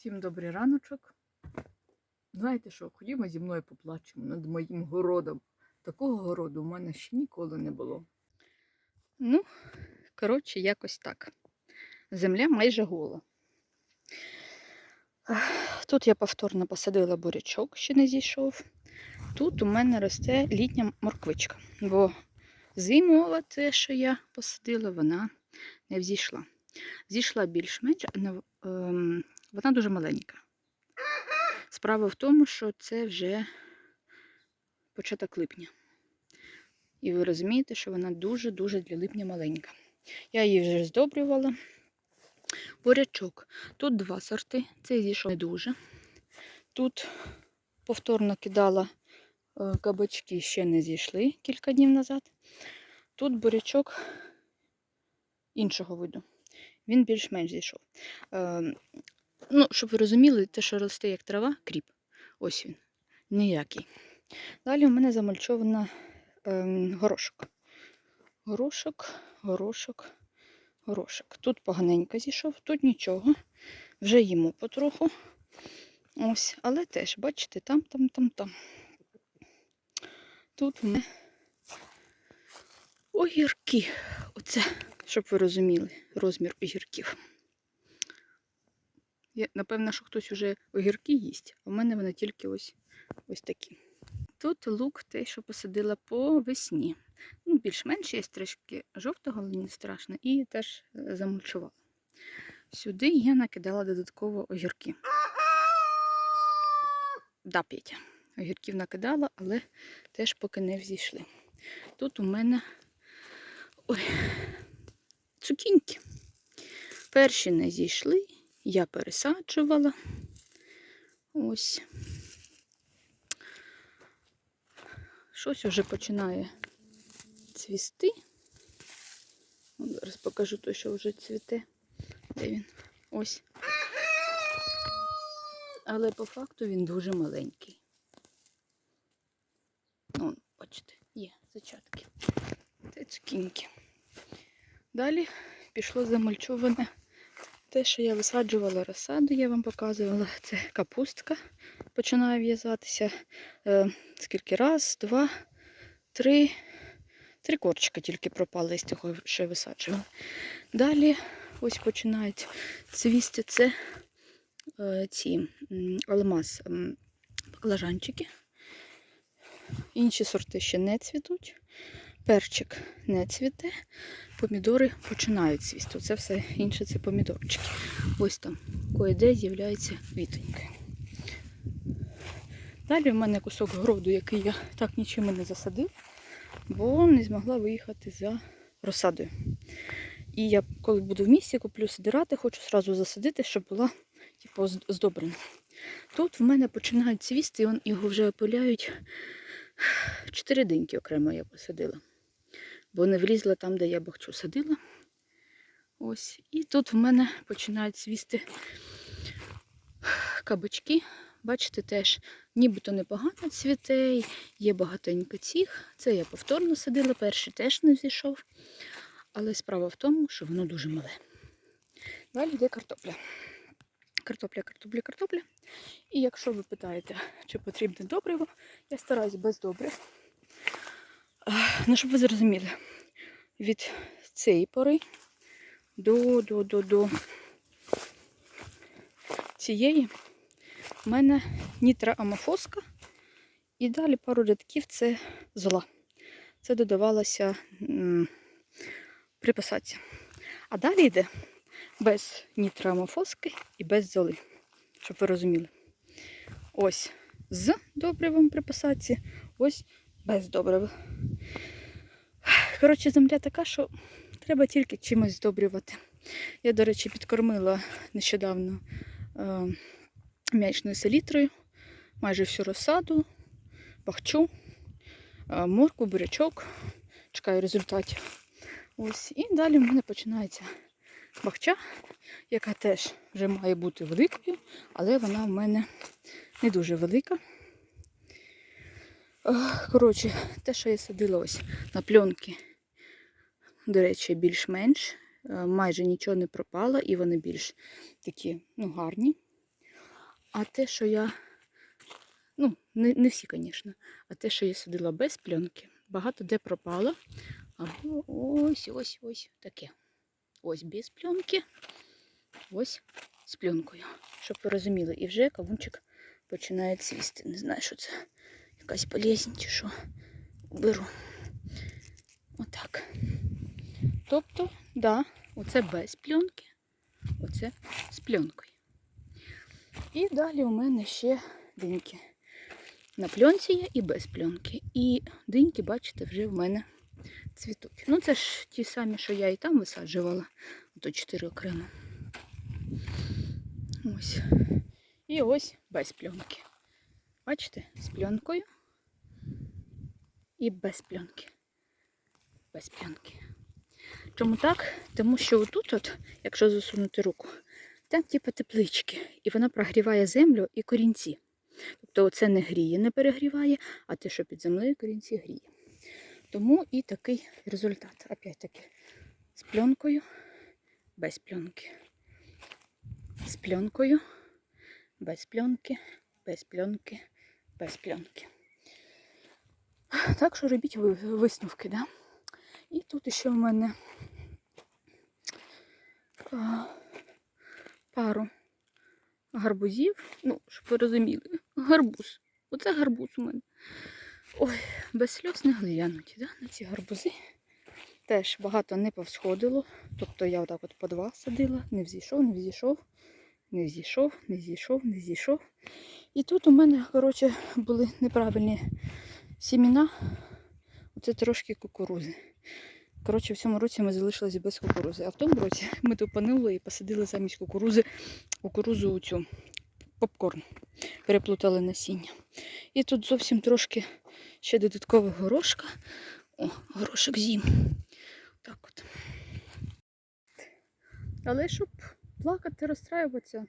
Всім добрий раночок. Знаєте що, ходімо зі мною поплачемо над моїм городом. Такого городу в мене ще ніколи не було. Ну, коротше, якось так. Земля майже гола. Тут я повторно посадила бурячок, ще не зійшов. Тут у мене росте літня морквичка, бо зимова те, що я посадила, вона не взійшла. Зійшла більш-менш, не- ем, вона дуже маленька. Справа в тому, що це вже початок липня. І ви розумієте, що вона дуже-дуже для липня маленька. Я її вже здобрювала. Бурячок. Тут два сорти. Цей зійшов не дуже. Тут повторно кидала е, кабачки, ще не зійшли кілька днів назад. Тут бурячок іншого виду. Він більш-менш зійшов. Ну, щоб ви розуміли, те, що росте як трава, кріп. Ось він. Ніякий. Далі у мене замальчована ем, горошок. Горошок, горошок, горошок. Тут поганенько зійшов, тут нічого. Вже їмо потроху. Ось, але теж, бачите, там, там, там, там. Тут у мене огірки. Оце, щоб ви розуміли, розмір огірків. Я, напевно, що хтось уже огірки їсть, а в мене вони тільки ось, ось такі. Тут лук той, що посадила по весні. Ну, більш-менш є трішки жовтого, але не страшно, і теж е, замульчувала. Сюди я накидала додатково огірки. Да, Петя. Огірків накидала, але теж поки не взійшли. Тут у мене ой, цукіньки. Перші не зійшли, я пересаджувала. Ось. Щось уже починає цвісти. Зараз покажу те, що вже цвіте. Де він? Ось. Але по факту він дуже маленький. Ну, бачите, є зачатки. Це цукіньки. Далі пішло замальчоване те, що я висаджувала розсаду, я вам показувала. Це капустка починає в'язатися. Е, скільки раз, два, три. Три корчика тільки пропали з того, що я висаджувала. Далі ось починають цвісти це е, ці алмаз баклажанчики. Інші сорти ще не цвітуть. Перчик не цвіте, помідори починають цвісти. Це все інше це помідорчики. Ось там кое-де з'являється квітоньки. Далі в мене кусок городу, який я так нічим і не засадив, бо не змогла виїхати за розсадою. І я, коли буду в місті, куплю сидирати, хочу одразу засадити, щоб була типу, здобрена. Тут в мене починають цвісти, і його вже опиляють чотири диньки окремо я посадила. Бо не влізла там, де я бахчу садила. Ось. І тут в мене починають цвісти кабачки. Бачите, теж нібито непогано цвіте, є багатенько цих. Це я повторно садила, перший теж не зійшов. Але справа в тому, що воно дуже мале. Далі йде картопля. Картопля, картопля, картопля. І якщо ви питаєте, чи потрібне добриво, я стараюсь без добрив. Ну, щоб ви зрозуміли, від цієї пори до, до, до, до цієї в мене нітра амофоска. І далі пару рядків це зола. Це додавалося при посадці. А далі йде без нітрамофоски і без золи, щоб ви розуміли. Ось з добривом при посадці, ось без добрива. Коротше, земля така, що треба тільки чимось здобрювати. Я, до речі, підкормила нещодавно е, м'ячною селітрою, майже всю розсаду, бахчу, е, морку, бурячок. Чекаю результатів. Ось. І далі в мене починається бахча, яка теж вже має бути великою, але вона в мене не дуже велика. Коротше, те, що я садила ось на пленки, до речі, більш-менш. Е, Майже нічого не пропало, і вони більш такі ну, гарні. А те, що я. Ну, не, не всі, звісно. А те, що я садила без пленки, багато де пропало. Або ось, ось, ось таке. Ось без пленки. Ось з пленкою. Щоб ви розуміли. І вже кавунчик починає цвісти. Не знаю, що це. Якась болезнь чи що. Беру. Отак. Тобто, да, оце без пленки, оце з пленкою. І далі у мене ще диньки. На пленці є і без пленки. І диньки, бачите, вже в мене цвітуть. Ну, це ж ті самі, що я і там висаджувала. Ото чотири окремо. Ось. І ось без пленки. Бачите, з пленкою і без пленки. Без пленки. Чому так? Тому що отут, от, якщо засунути руку, там типу теплички, і вона прогріває землю і корінці. Тобто оце не гріє, не перегріває, а те, що під землею корінці гріє. Тому і такий результат. Опять-таки, з пленкою, без пленки. З пленкою, без пленки, без пленки, без пленки. Так що робіть ви- висновки, да? І тут ще в мене пару гарбузів. Ну, щоб ви розуміли, гарбуз. Оце гарбуз у мене. Ой, без сльоз не глянуть, да, на ці гарбузи. Теж багато не повсходило. Тобто я отак от по два садила, не взійшов, не взійшов, не взійшов, не зійшов, не зійшов. І тут у мене, коротше, були неправильні сіміна. Оце трошки кукурузи. Коротше, в цьому році ми залишились без кукурузи. А в тому році ми тупанули і посадили замість кукурузи кукурузу у цю попкорн. Переплутали насіння. І тут зовсім трошки ще додаткового горошка. О, горошок зім. Так от. Але щоб плакати, розстраюватися,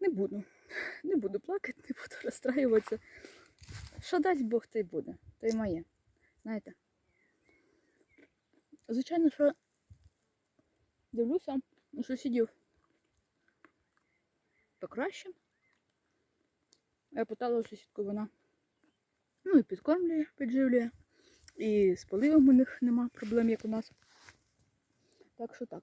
не буду. Не буду плакати, не буду розстраюватися. Що дасть Бог, то й буде. То й моє. Знаєте? Звичайно, що дивлюся у сусідів покраще. Я питала у сусідку, вона ну і підкормлює, підживлює. І з поливом у них нема проблем, як у нас. Так що так.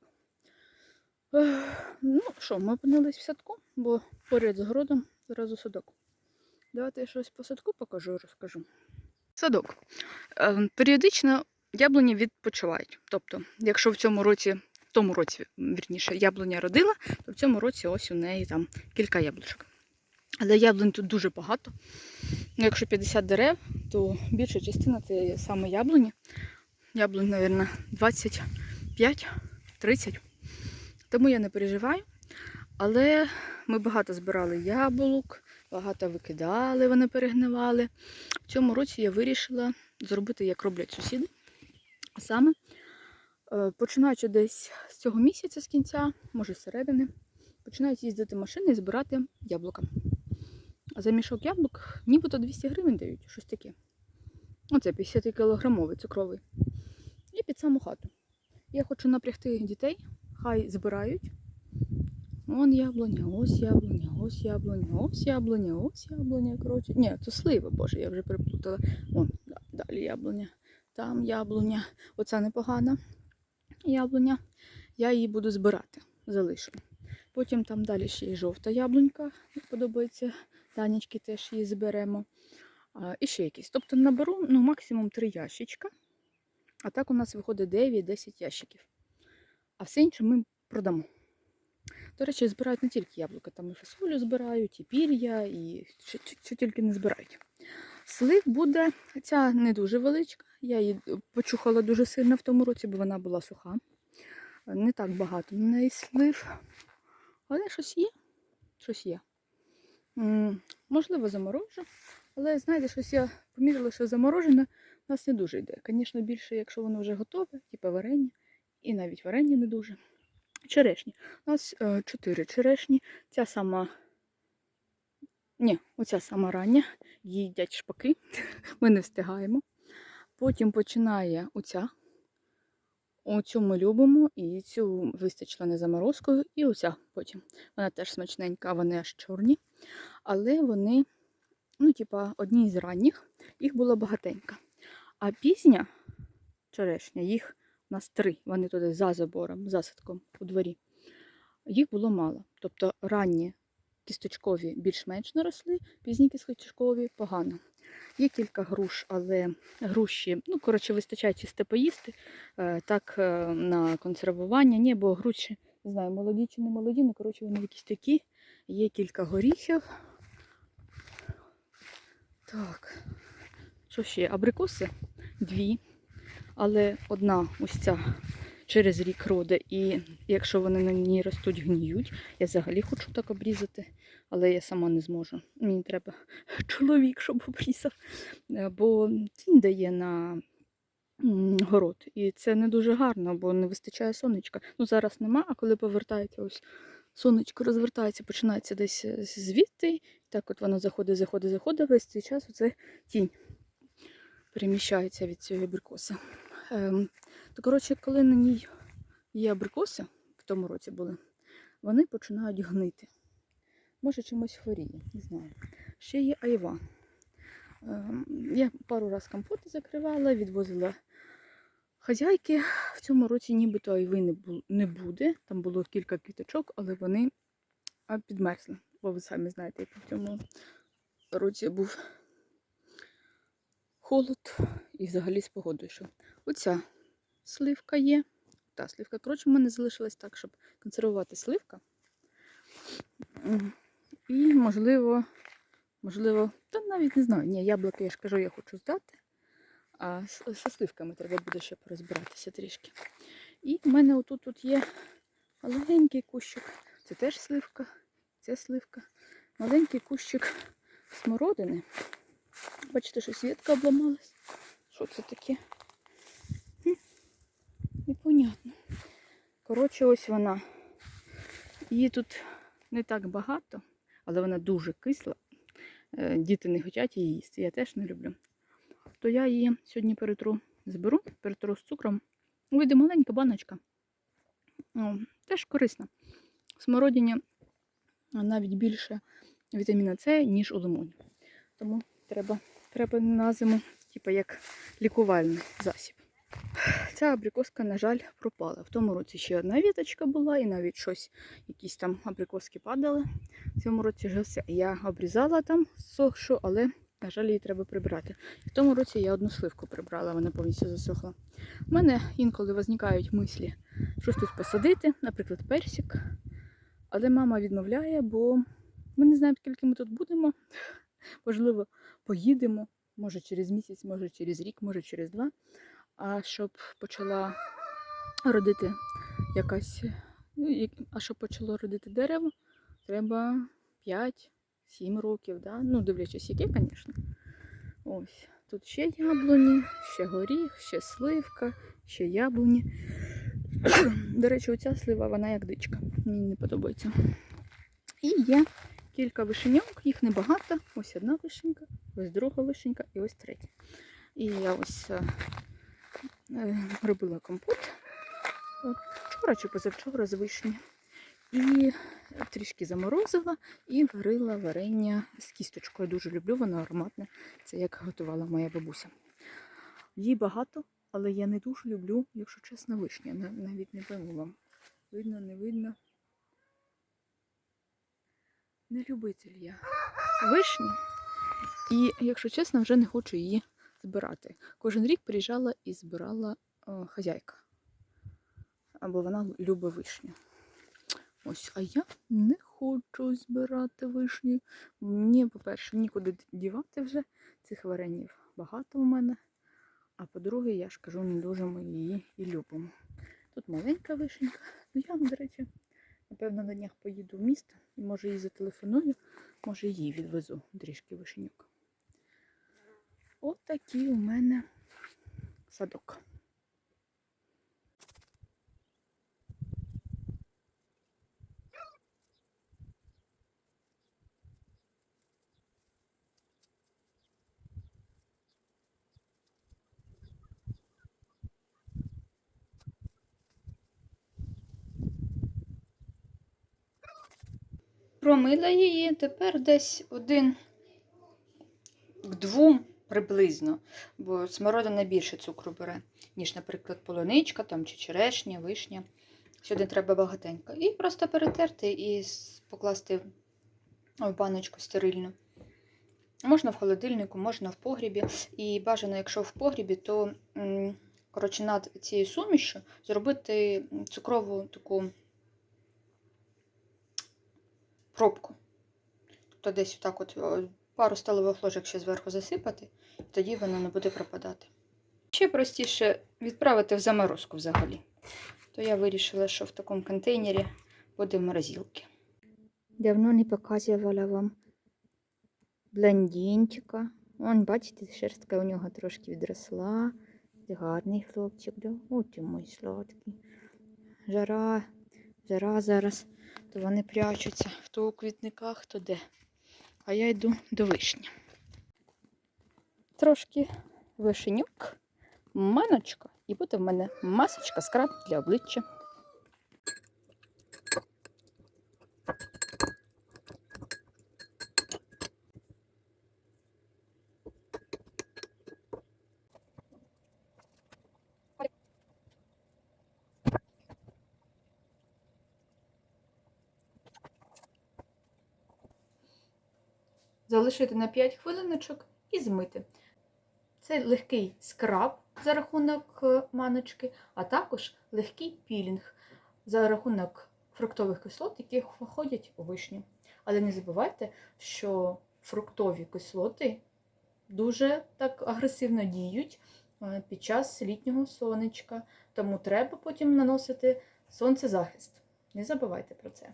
Ну що, ми опинились в садку, бо поряд з городом зразу садок. Давайте я щось по садку покажу розкажу. Садок. Е, Періодично яблуні відпочивають. Тобто, якщо в цьому році, в тому році, вірніше, яблуня родила, то в цьому році ось у неї там кілька яблучок. Але яблунь тут дуже багато. Ну, якщо 50 дерев, то більша частина це саме яблуні. Яблунь, мабуть, 25-30. Тому я не переживаю. Але ми багато збирали яблук, багато викидали, вони перегнивали. В цьому році я вирішила зробити, як роблять сусіди. Саме, е, починаючи десь з цього місяця, з кінця, може з середини, починають їздити машини і збирати яблука. А за мішок яблук нібито 200 гривень дають, щось таке. Оце 50 кілограмовий цукровий. І під саму хату. Я хочу напрягти дітей, хай збирають. Вон яблуня, ось яблуня, ось яблуня, ось яблуня, ось яблуня. Коротше. Ні, це слива, боже, я вже переплутала. Вон, да, далі яблуня, там яблуня. Оця непогана яблуня. Я її буду збирати, залишу. Потім там далі ще й жовта яблунька, подобається. Танечки теж її зберемо. А, і ще якісь. Тобто наберу ну, максимум 3 ящичка. А так у нас виходить 9-10 ящиків. А все інше ми продамо. До речі, збирають не тільки яблука, там і фасолю збирають, і пір'я, і що тільки не збирають. Слив буде, ця не дуже величка. Я її почухала дуже сильно в тому році, бо вона була суха. Не так багато на неї слив. Але щось є. Щось є. Можливо, заморожу. Але знаєте, щось я помітила, що заморожене у нас не дуже йде. Звісно, більше, якщо воно вже готове, типу варення, і навіть варення не дуже. Черешні. У нас е, чотири черешні. Ця сама. Ні, оця сама рання. Їдять шпаки. Ми не встигаємо. Потім починає оця. Оцю ми любимо, і цю вистачила не заморозкою, і оця потім. Вона теж смачненька, вони аж чорні. Але вони, ну, типа, одні з ранніх, їх було багатенько. А пізня черешня, їх у нас три, вони туди за забором, засадком у дворі. Їх було мало. Тобто ранні кісточкові більш-менш наросли, пізні кісточкові погано. Є кілька груш, але груші, ну, коротше, вистачає чисто поїсти, е, так е, на консервування. Ні, бо груші, не знаю, молоді чи не молоді, ну, коротше, вони якісь такі. Є кілька горіхів. Так, що ще? Абрикоси дві, але одна ось ця через рік роде, і якщо вони на ній ростуть, гніють. Я взагалі хочу так обрізати, але я сама не зможу. Мені треба чоловік, щоб обрізав. Бо тінь дає на город. І це не дуже гарно, бо не вистачає сонечка. Ну зараз нема, а коли повертається ось. Сонечко розвертається, починається десь е, звідти. Так от воно заходить, заходить, заходить. Весь цей час оце тінь переміщається від цієї абрикоси. Ем, то, коротше, коли на ній є абрикоси, в тому році були, вони починають гнити. Може, чимось хворіє, не знаю. Ще є айва. Ем, я пару разів компоти закривала, відвозила хазяйки. В цьому році нібито айви не, буде. Там було кілька квіточок, але вони підмерзли. Бо ви самі знаєте, як в цьому році був холод і взагалі з погодою. Що оця сливка є. Та сливка. Коротше, в мене залишилось так, щоб консервувати сливка. І, можливо, можливо, та навіть не знаю. Ні, яблуки, я ж кажу, я хочу здати. А зі сливками треба буде ще порозбиратися трішки. І в мене отут тут є маленький кущик. Це теж сливка, це сливка. Маленький кущик смородини. Бачите, що світка обламалась. Що це таке? Непонятно. Коротше, ось вона. Її тут не так багато, але вона дуже кисла. Е, Діти не хочуть її їсти. Я теж не люблю. То я її сьогодні перетру, зберу, перетру з цукром. Вийде маленька баночка. О, теж корисна. В смородині навіть більше вітаміна С, ніж у лимоні. Тому треба, треба на зиму, типу як лікувальний засіб. Ця абрикоска, на жаль, пропала. В тому році ще одна віточка була, і навіть щось, якісь там абрикоски падали. В цьому році вже. Я обрізала там сохшу, але, на жаль, її треба прибрати. В тому році я одну сливку прибрала, вона повністю засохла. У мене інколи визникають мислі щось тут посадити, наприклад, персик. Але мама відмовляє, бо ми не знаємо, скільки ми тут будемо. Можливо, поїдемо, може через місяць, може через рік, може через два. А щоб почала родити якась, ну, а щоб почало родити дерево, треба 5-7 років, да? ну, дивлячись, яке, звісно. Ось. Тут ще яблуні, ще горіх, ще сливка, ще яблуні. До речі, оця слива, вона як дичка. Мені не подобається. І є кілька вишеньок, їх небагато. Ось одна вишенька, ось друга вишенька і ось третя. І я ось е, робила компот вчора чи позавчора з вишні. І трішки заморозила і варила варення з кісточкою. Дуже люблю, воно ароматне. Це як готувала моя бабуся. Її багато, але я не дуже люблю, якщо чесно, вишня. Навіть не пойму вам. Видно, не видно. Не любитель я вишні. І, якщо чесно, вже не хочу її збирати. Кожен рік приїжджала і збирала е, хазяйка. Або вона любить вишню. Ось, а я не хочу збирати вишні. Мені, по-перше, нікуди дівати вже. Цих варенів багато у мене. А по-друге, я ж кажу, не дуже ми її і любимо. Тут маленька вишенька. Ну я, до речі, напевно, на днях поїду в місто і може їй зателефоную, може їй відвезу трішки вишеньок. От такий у мене садок. Промила її тепер десь один к двом приблизно, бо смородина більше цукру бере, ніж, наприклад, полуничка там, чи черешня, вишня. Сюди треба багатенько. І просто перетерти і покласти в баночку стерильну. Можна в холодильнику, можна в погрібі. І бажано, якщо в погрібі, то коротше, над цією сумішю зробити цукрову таку пробку. Тобто десь отак от пару столових ложок ще зверху засипати, і тоді воно не буде пропадати. Ще простіше відправити в заморозку взагалі. То я вирішила, що в такому контейнері буде в морозилці. Давно не показувала вам блондинчика. Вон, бачите, шерстка у нього трошки відросла. Гарний хлопчик, да? От ти мой сладкий. Жара, жара зараз, то вони прячуться. Хто у квітниках, хто де. А я йду до вишні. Трошки вишенюк, маночка, і буде в мене масочка скраб для обличчя. Залишити на 5 хвилиночок і змити. Це легкий скраб за рахунок е, маночки, а також легкий пілінг за рахунок фруктових кислот, які входять у вишню. Але не забувайте, що фруктові кислоти дуже так агресивно діють е, під час літнього сонечка, тому треба потім наносити сонцезахист. Не забувайте про це.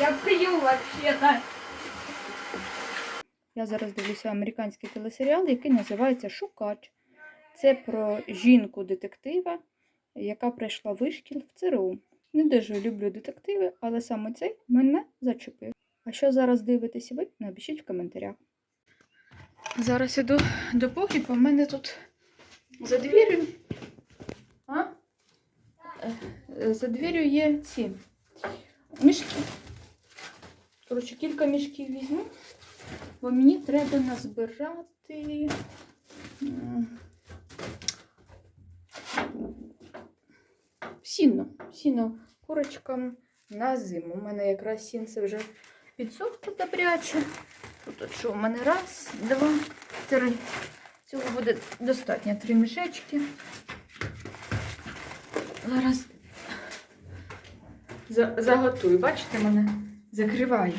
Я пью вообще-то. Я зараз дивлюся американський телесеріал, який називається Шукач. Це про жінку-детектива, яка пройшла вишкіл в ЦРУ. Не дуже люблю детективи, але саме цей мене зачепив. А що зараз дивитесь ви? Напишіть в коментарях. Зараз іду до погрібу, в мене тут за двір'ю. А? Е, За двір'ю є ці мішки. Коротше, кілька мішків візьму. Бо мені треба назбирати сіно. Сіно курочкам на зиму. У мене якраз сінце вже підсохло добряче. Тут от що у мене раз, два, три. Цього буде достатньо три мішечки. Зараз за- заготую. Бачите, мене закриває.